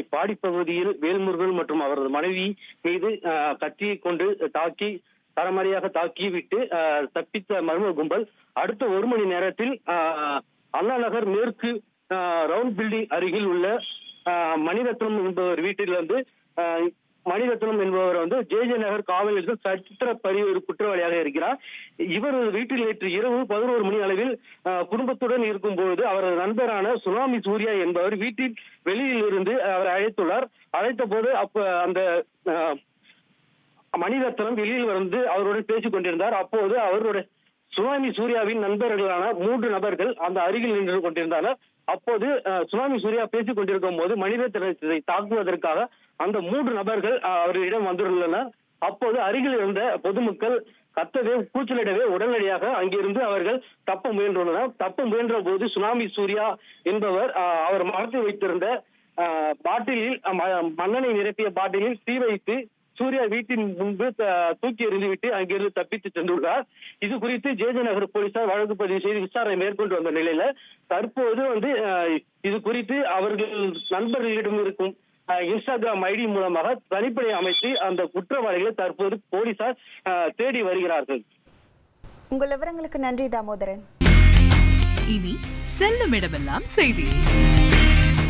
சென்னை பாடி பகுதியில் வேல்முருகன் மற்றும் அவரது மனைவி மீது கத்தியை கொண்டு தாக்கி தரமறையாக தாக்கிவிட்டு தப்பித்த மர்ம கும்பல் அடுத்த ஒரு மணி நேரத்தில் அஹ், அண்ணா நகர் மேற்கு ரவுண்ட் பில்டிங் அருகில் உள்ள மணிரத்னம் என்பவர் வீட்டிலிருந்து அஹ், மணிரத்னம் என்பவர் வந்து ஜே ஜே நகர் காவல் நிலையத்தில் சத்திர பரிவு குற்றவாளியாக இருக்கிறார். இவர் வீட்டில் நேற்று இரவு பதினோரு மணி அளவில் அஹ், குடும்பத்துடன் இருக்கும்போது அவரது நண்பரான சுனாமி சூர்யா என்பவர் வீட்டில் வெளியில் இருந்து அவர் அழைத்துள்ளார். அழைத்த போது அப்ப அந்த மணிரத்னம் வெளியில் வந்து அவருடன் பேசிக் கொண்டிருந்தார். அப்போது அவருடைய சுனாமி சூர்யாவின் நண்பர்களான மூன்று நபர்கள் அந்த அருகில் நின்று கொண்டிருந்தனர் அப்போது சுனாமி சூர்யா பேசிக் கொண்டிருக்கும் போது மணிரத்னத்தை தாக்குவதற்காக அந்த மூன்று நபர்கள் அஹ், அவரிடம் வந்துள்ளனர். அப்போது அருகில் இருந்த பொதுமக்கள் கத்தவே கூச்சலிடவே உடனடியாக அங்கிருந்து அவர்கள் தப்ப முயன்றுள்ளனர். தப்ப முயன்ற போது சுனாமி சூர்யா என்பவர் அவர் மரத்தில் வைத்திருந்த பாட்டிலில் அஹ், ம- மண்ணெண்ணெய் நிரப்பிய பாட்டிலில் தீ வைத்து சூர்யா வீட்டின் முன்பு த- தூக்கி எறிந்துவிட்டு அங்கிருந்து தப்பித்து சென்றுள்ளார். இது குறித்து ஜேஜே நகர் போலீசார் வழக்கு பதிவு செய்து விசாரணை மேற்கொண்டு வந்த நிலையில தற்போது வந்து இது குறித்து அவர்கள் நண்பர்களிடம் இருக்கும் இன்ஸ்டாகிராம் ஐடி மூலமாக தனிப்படை அமைத்து அந்த குற்றவாளிகளை தற்போது போலீசார் தேடி வருகிறார்கள். உங்கள் விவரங்களுக்கு நன்றி தாமோதரன். இனி செல்லும் இடமெல்லாம் செய்தி.